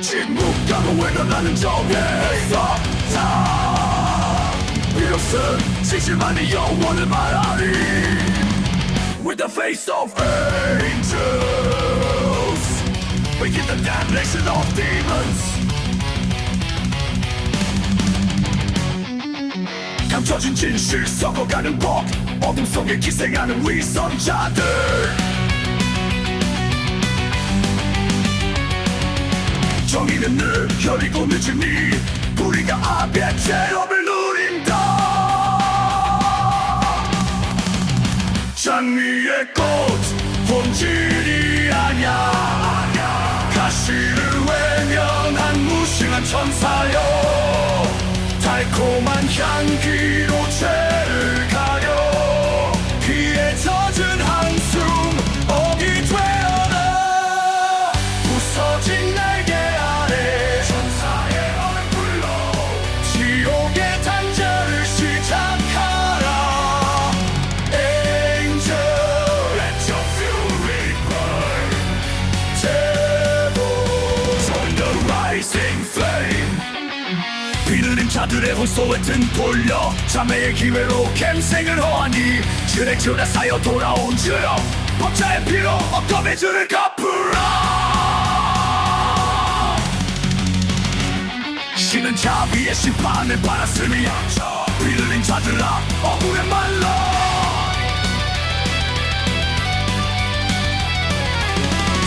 침묵감을 외면하는 정의 사자 비로소 진실만이 영원을 말하리 With the face of angels We get the damnation of demons 감춰진 진실 썩어가는 법 어둠 속에 기생하는 위선자들. 정의는 늘 혈이고 늦으니 우리가 앞에 체험을 누린다. 장미의 꽃 본질이 아냐. 가시를 외면한 무심한 천사여 달콤한 향기로 죄를 가려. 피에 젖은 한숨 어기 되어라. 부서진 날개 아래 천사의 얼굴로 지옥의 단절을 시작하라. Angel let your fury burn. Devil join the rising flame 자들의 등 돌려 자매의 기회로 갬생을 허하니 주랭주라 쌓여 돌아온 주여 법자의 피로 억검의 줄을 갚으라. 신은 자비의 심판을 받았으니 비르는 자들아 억울해 말라.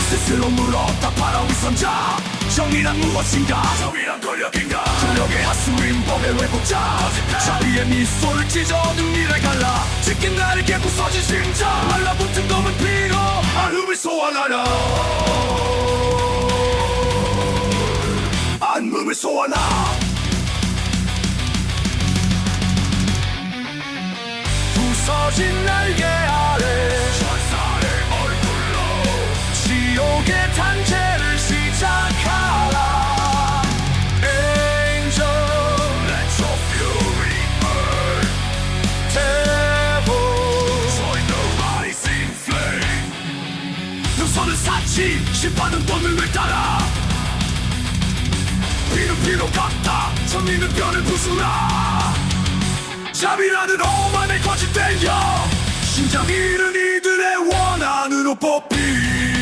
스스로 물었다 바라온 선자 정의란 무엇인가? 정의란 권력인가? 권력의 하수인 법의 왜곡자. 자비의 미소를 찢어 눈길을 갈라. 지킨 나에게 부서진 심장. 말라붙은 검은 피로 안음을 소환하라. 안음을 소환하. 부서진 날개 아래. 천사의 얼굴로 지옥의 탄재 사치 심판은 돈을 따라. 피는 피로 갚다. 정리는 변을 부수라. 자비라는 오만의 거짓되려 심장 잃은 이들의 원한으로 뽑히